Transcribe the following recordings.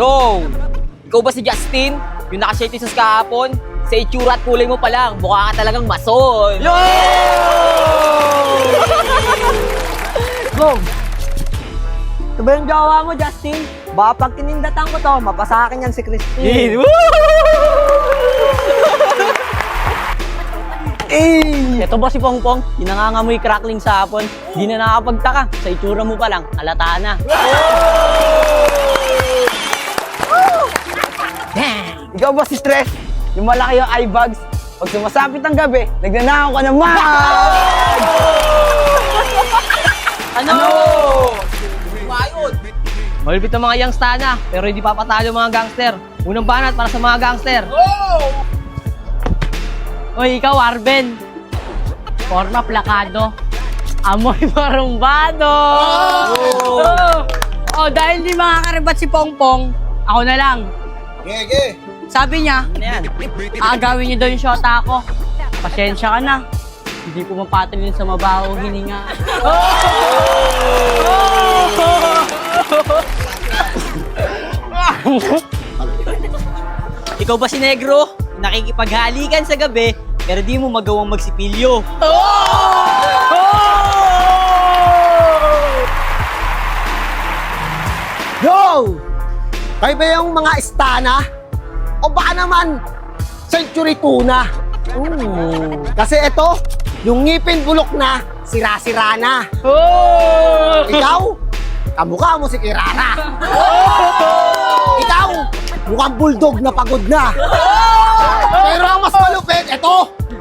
Yo! Ikaw ba si Justin? Yung nakashare sa kahapon? Sa itsura at kulay mo pa lang, mukha ka talagang mason. Yo! Go! Ito ba yung jowa mo, Justin? Baka pag kinindatan ko to, mapasa akin yan si Christine. Eh! Ito ba si Pongpong? Yung nangangamoy crackling sa hapon? Di na nakapagtaka. Sa itsura mo pa lang, halata na. Ikaw ba si Stress? Yung malaki yung eye bags? Pag sumasapit ang gabi, nagnanakaw ka naman! Ano? Mayot! Malupit ang mga youngstana, pero hindi papatalo mga gangster. Unang banat para sa mga gangster. Oy, ikaw, Arben. Forma plakado. Amoy marumbado. Oh. oh, dahil di makakaribat si Pongpong, ako na lang. Gege! Sabi niya, ano yan? Aagawin niyo daw yung shota ko. Pasensya ka na. Hindi ko mapatol yun sa mabaho hininga. Ikaw ba si Negro? Nakikipaghalikan sa gabi, pero di mo magawang magsipilyo. Yo! Kayo ba yung mga istana? O baka naman, century tuna? Ooh. Kasi ito, yung ngipin bulok na, sira-sira na. Ikaw, kamukha mo si Kirara. Ikaw, mukhang bulldog na pagod na. Pero ang mas malupit, ito,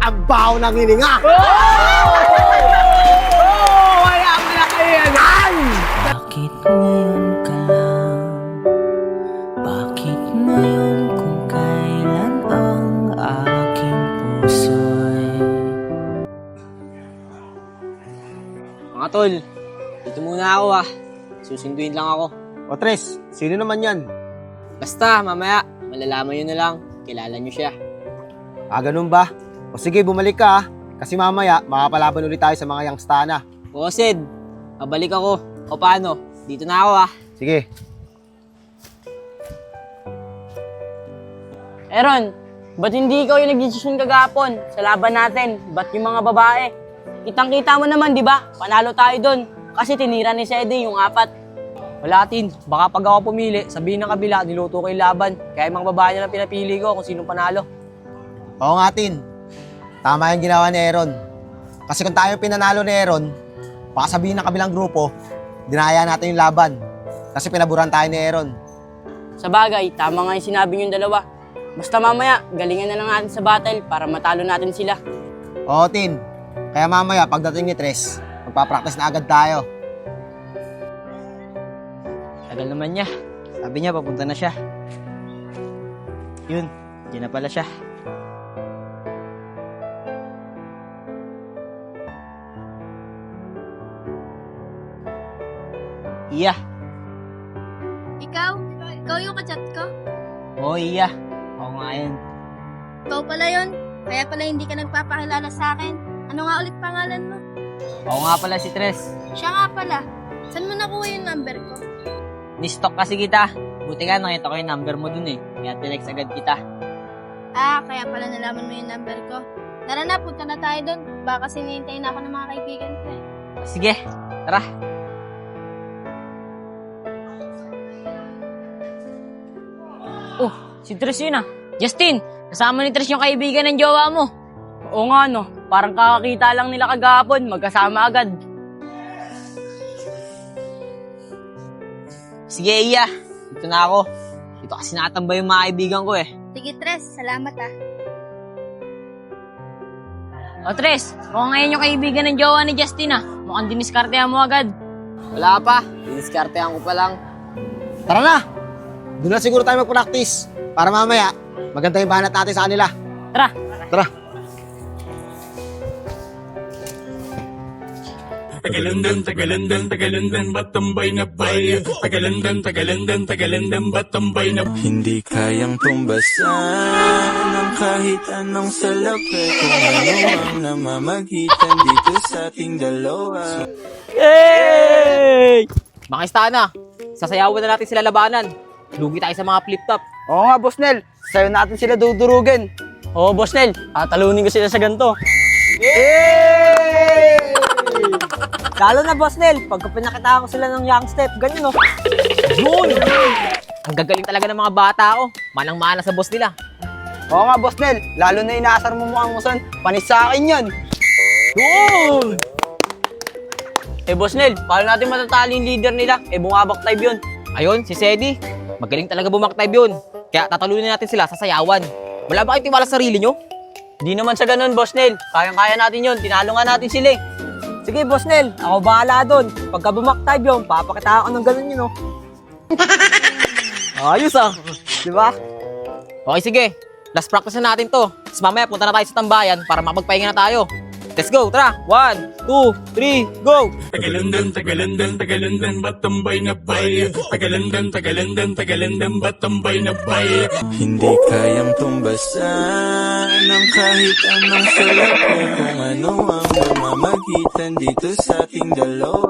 ang baho ng hininga. Ay! Tol, dito muna ako ah. Susunduin lang ako. O Tres, sino naman yan? Basta, mamaya, malalaman nyo na lang. Kilala nyo siya. Ah, ganun ba? O sige, bumalik ka ah. Kasi mamaya, makapalaban ulit tayo sa mga youngstana. Oo, Sid. Pabalik ako. O paano? Dito na ako ah. Sige. Aaron, ba't hindi ikaw yung nag-decision kagapon sa laban natin? Ba't yung mga babae? Kitang-kita mo naman, di ba? Panalo tayo doon. Kasi tinira ni Sede yung apat. Wala, Tin. Baka pag ako pumili, sabihin ng kabila, niluto ko yung laban. Kaya yung mga babae na lang pinapili ko kung sinong panalo. Oo nga, Tin. Tama yung ginawa ni Aaron. Kasi kung tayo pinanalo ni Aaron, baka sabihin ng kabilang grupo, dinaya natin yung laban. Kasi pinaburan tayo ni Aaron. Sa bagay, tama nga yung sinabi niyong dalawa. Basta mamaya, galingan na lang natin sa battle para matalo natin sila. Oo, Tin. Kaya mamaya, pagdating ni Tres, magpapractice na agad tayo. Tagal naman niya. Sabi niya, papunta na siya. Yun, diyan na pala siya. Iya. Ikaw? Ikaw yung kachat ko? Oo, iya. Ako nga yun. Ikaw pala yun? Kaya pala hindi ka nagpapakilala sa akin. Ano nga ulit pangalan mo? Ako nga pala si Tres. Siya nga pala. Saan mo nakuha yung number ko? Ni-stalk kasi kita. Buti nga nakita ko yung number mo dun eh. Kaya tinext agad kita. Ah, kaya pala nalaman mo yung number ko. Tara na, punta na tayo doon. Baka kasi na ako ng mga kaibigan ko eh. Sige, tara. Oh, si Tres yun ah. Justin, kasama ni Tres yung kaibigan ng jowa mo. Oo nga no, parang kakakita lang nila kagapon, magkasama agad. Sige, iya. Dito na ako. Dito kasi nakatambay yung mga kaibigan ko eh. Sige, Tres. Salamat ah. O Tres, mukhang ngayon yung kaibigan ng jowa ni Justin ah. Mukhang diniskartehan mo agad. Wala pa. Diniskartehan ko pa lang. Tara na! Doon na siguro tayo mag-practice. Para mamaya, maganda yung banat natin sa kanila. Tara, Tara! Tagalandan, tagalandan, tagalandan, batambay na bay. Tagalandan, tagalandan, tagalandan, batambay na Hindi kayang tumbasan ng kahit anong salapi Kung ano ang namamagitan dito sa ating dalawa Hey! Mga istana, sasayawan na natin sila labanan. lugi tayo sa mga flip-top. Oo nga, Boss Nel. Sa'yo natin sila dudurugin. Oo, Boss Nel, tatalunin ko sila sa ganito. Lalo na, Boss Nel, pagka pinakita ko sila ng young step, ganyan oh. Yun! Ang gagaling talaga ng mga bata ko. Manang-mana sa boss nila. Oo nga, Boss Nel. Lalo na inaasar mo mukhang muson. Panis sa akin yan. Yun! Eh, Boss Nel, paano natin matatalo yung leader nila? Eh, bumabak type yun. Ayun, si Sedi. Magaling talaga bumaktype yun. Kaya tatalunin natin sila sa sayawan. Wala ba kayong tiwala sa sarili nyo? Di naman sa ganun, Boss Nel. Kayang-kaya natin yun. Tinalo nga natin sila eh. Sige, Boss Nel. Ako bahala doon. Pagka bumaktype yun, papakita ako ng ganun yun oh. Ayos ah. Di ba? Okay, sige. Last practice na natin to. Tapos mamaya punta na tayo sa tambayan para makapagpahinga na tayo. Let's go, tara! One, two, three, go! Tagalandan, tagalandan, tagalandan, batambay na bay. Tagalandan, tagalandan, tagalandan, batambay na bay. Hindi kayang tumbasan ng kahit anong salapi Kung ano ang mamamagitan dito sa ating dalawa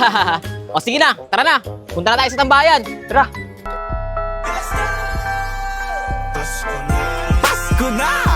o sige na, tara na! Punta na tayo sa tambayan! Tara! Pasko na! Pasko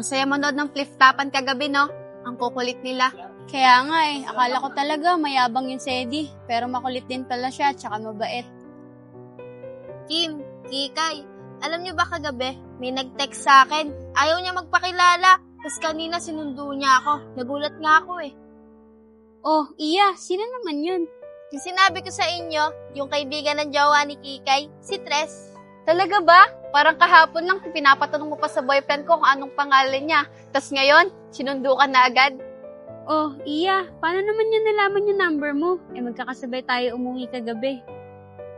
ang saya manood ng flip-topan kagabi, no? Ang kukulit nila. Kaya nga eh, akala ko talaga mayabang yung Sedi. Pero makulit din pala siya, tsaka mabait. Kim, Kikay, alam niyo ba kagabi, may nag-text sa akin. Ayaw niya magpakilala. Tapos kanina sinundo niya ako. Nagulat nga ako eh. Oh, iya, sino naman yun? Yung sinabi ko sa inyo, yung kaibigan ng jowa ni Kikay, si Tres. Talaga ba? Parang kahapon lang pinapatanong mo pa sa boyfriend ko kung anong pangalan niya. Tapos ngayon, sinundo ka na agad. Oh, iya. Paano naman niya nalaman yung number mo? Eh, magkakasabay tayo umuwi kagabi.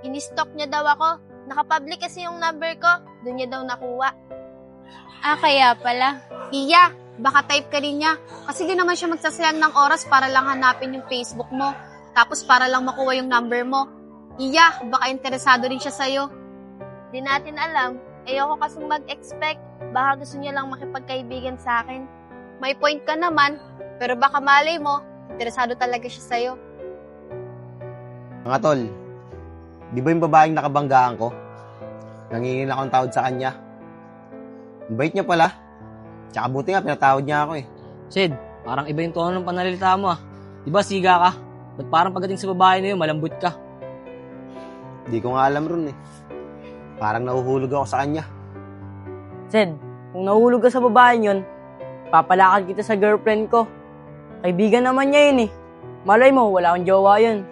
In-stalk niya daw ako. Nakapublic kasi yung number ko. Doon niya daw nakuha. Ah, kaya pala. Iya, baka type ka rin niya. Kasi di naman siya magsasayang ng oras para lang hanapin yung Facebook mo. Tapos para lang makuha yung number mo. Iya, baka interesado rin siya sa'yo. Di natin alam. Ayoko kasing mag-expect. Baka gusto niya lang makipagkaibigan sa akin. May point ka naman, pero baka malay mo, interesado talaga siya sa'yo. Mga tol, di ba yung babaeng nakabanggaan ko? Nangingin akong tawad sa kanya. Ang bait niya pala. Tsaka buti nga, pinatawad niya ako eh. Sid, parang iba yung tono ng panalita mo ah. Di ba siga ka? Ba't parang pagdating sa babae na yun, malambot ka? Di ko nga alam ron eh. Parang nahuhulog ako sa kanya. Sid, kung nahulog ka sa babae yun, papalakad kita sa girlfriend ko. Kaibigan naman niya yun eh. Malay mo, wala akong jowa yun.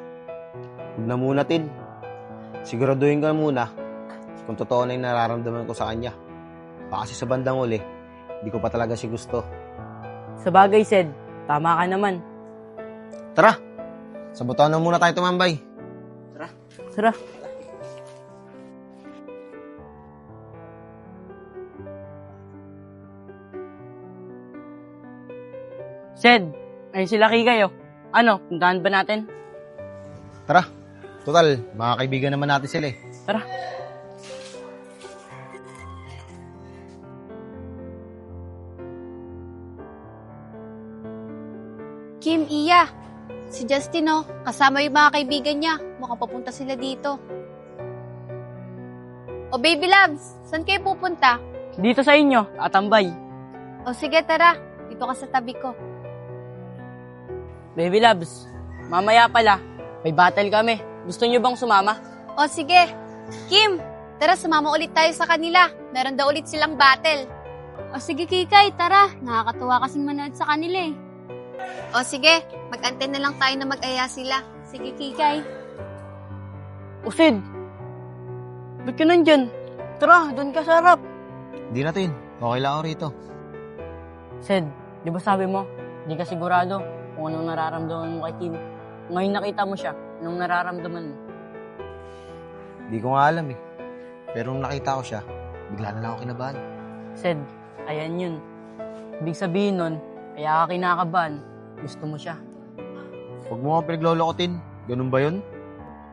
Huwag na muna, Tin. Siguraduhin ka muna kung totoo na yung nararamdaman ko sa kanya. Baka kasi sa bandang uli, hindi ko pa talaga si gusto. Sa bagay, Sid, tama ka naman. Tara! Sa butuan na muna tayo tumambay. Tara. Sid, ayun sila Kikay oh. Ano, puntahan ba natin? Tara! Total, mga kaibigan naman natin sila eh. Tara. Kim, Iya. Si Justin, oh, kasama yung mga kaibigan niya. Mukhang papunta sila dito. O baby loves, saan kayo pupunta? Dito sa inyo, atambay. O sige, tara. Dito ka sa tabi ko. Baby loves, mamaya pala, may battle kami. Gusto niyo bang sumama? O sige. Kim, tara sumama ulit tayo sa kanila. Meron daw ulit silang battle. O sige, Kikay, tara. Nakakatuwa kasing manood sa kanila eh. O sige, mag-antay na lang tayo na mag-aya sila. Sige, Kikay. O Sid, ba't ka nandyan? Tara, doon ka sa harap. Hindi natin. Okay lang ako rito. Sid, di ba sabi mo, di ka sigurado kung anong nararamdaman mo kay Kim. Ngayon nakita mo siya, Anong nararamdaman mo? Hindi ko nga alam eh. Pero nung nakita ko siya, bigla na lang ako kinabahan. Sed, ayan yun. Ibig sabihin nun, kaya ka kinakabahan, gusto mo siya. Huwag mo nga pinaglolokotin. Ganun ba yun?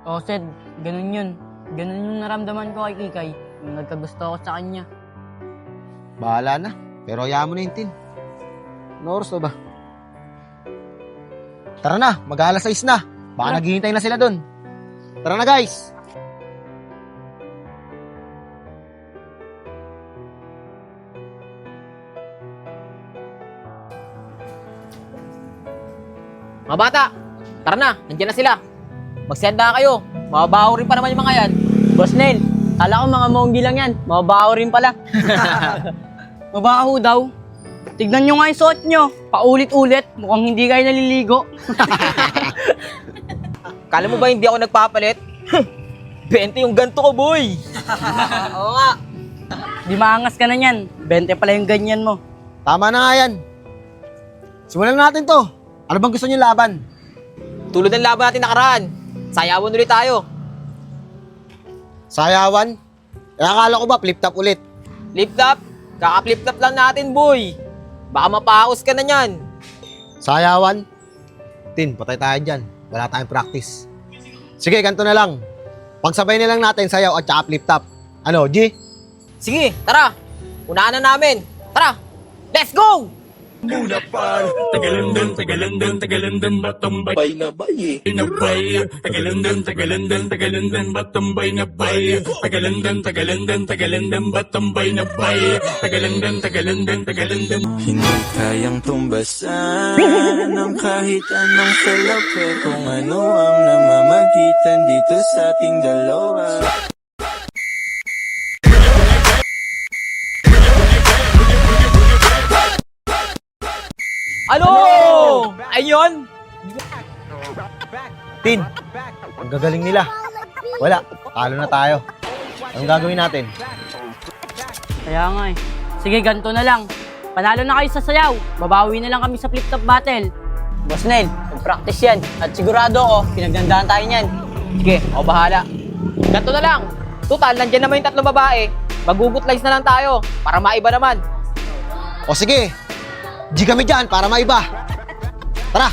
Oo, Sed, ganun yun. Ganun yung naramdaman ko kay Kikay, yung nagkagusto ako sa kanya. Bahala na. Pero hayaan mo na yung tin. Ano oras na ba? Tara na, mag-aalas 6 na. Baka Tara. naghihintay na sila dun. Tara na guys! Mga bata, tara na, nandiyan na sila. Magsenda kayo. Mababaho rin pa naman yung mga yan. Boss Nel, kala ko mga monggi lang yan. Mabaho rin pala. Mabaho daw. Tignan nyo nga yung suot nyo. Paulit-ulit. Mukhang hindi kayo naliligo. Kala mo ba hindi ako nagpapalit? 20 yung ganto ko, boy! Oo nga. Di maangas ka na yan. 20 pala yung ganyan mo. Tama na nga yan. Simulan na natin to. Ano bang gusto niyo laban? Tulad ng laban natin nakaraan. Sayawan ulit tayo. Sayawan? Eh, akala ko ba flip top ulit? Flip top? Kaka-flip top lang natin, boy. Baka mapahaos ka na niyan. Sayawan? Tin, patay tayo dyan. Wala tayong practice. Sige, ganito na lang. Pagsabay na lang natin sayaw at saka flip top. Ano, G? Sige, tara. Unahan na namin. Tara. Let's go! Muna par, Tagalandan, Tagalandan, Tagalandan, Batambay na bay, inabay, Tagalandan, Tagalandan, Tagalandan, Batambay na bay, Tagalandan, Tagalandan, Tagalandan, Batambay na bay, Tagalandan, Tagalandan, Tagalandan, Hindi kayang tumbasan ng kahit anong salapi Kung ano ang namamagitan dito sa ating dalawa Ano? Ayun! Tin, ang gagaling nila. Wala, talo na tayo. Anong gagawin natin? Kaya nga eh. Sige, ganito na lang. Panalo na kayo sa sayaw. Babawi na lang kami sa flip-top battle. Boss Nel, mag-practice yan. At sigurado ako, pinagdandahan tayo niyan. Sige, ako bahala. Ganto na lang. Total, nandiyan naman yung tatlong babae. Magugutlays na lang tayo para maiba naman. O sige, G kami dyan para maiba. Tara,